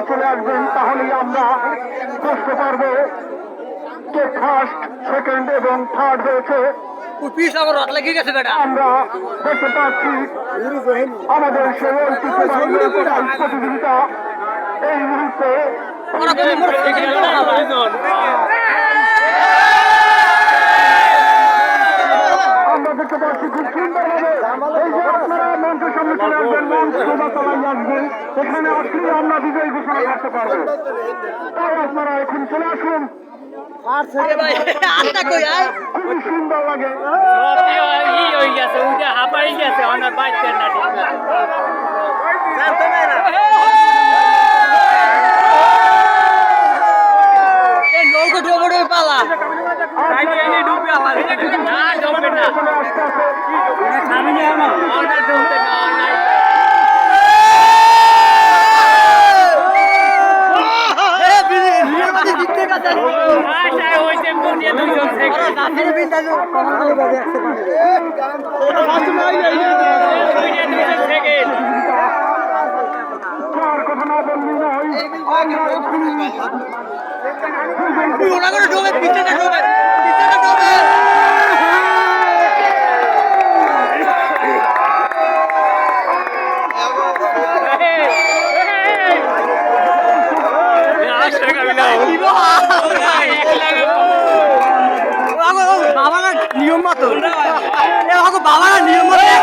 চলে আমরা বুঝতে কে ফার্স্ট সেকেন্ড এবং থার্ড হয়েছে পিস আমার লেগে গেছে আমরা দেখতে পাচ্ছি আমাদের সেই প্রতিযোগিতা এই মুহূর্তে আসবেন এখানে আসলে আমরা বিজয় ঘোষণা করতে পারব। তাই আপনারা এখন চলে আসুন। খুবই সুন্দর লাগে। ই হয়ে গেছে উঠে হাঁপাই গেছে অনেক বাইক না ঠিক না এই নৌকো ডোবো ডোবে পালা না জমবে না চলে আসতে আছে অনেক জমবে না নাই এ বিড়ি বিড়ির মধ্যে জিততে গেছে আশায় হইছে কোনে দুজন থেকে গাছের বিন্দা যে ভালো করে দেখতে পারে কোনে দুজন থেকে আর কথা না বললি নয় আমরা তুই ওরা করে ডোবে পিছনে ডোবে পিছনে ডোবে আশা করি না বাবারা নিয়ম মতো? বাবারা নিয়ম মতো এক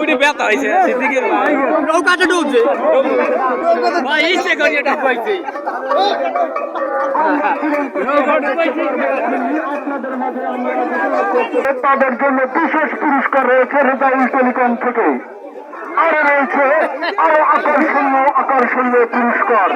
ওইটা ব্যথা হয়েছে সিদ্দিকের নৌকাটা ডুবছে ইচ্ছে করি এটা পাইছে তাদের জন্য বিশেষ পুরস্কার রয়েছে টেলিকম থেকে। আরও রয়েছে আরও আকর্ষণীয় আকর্ষণীয় পুরস্কার।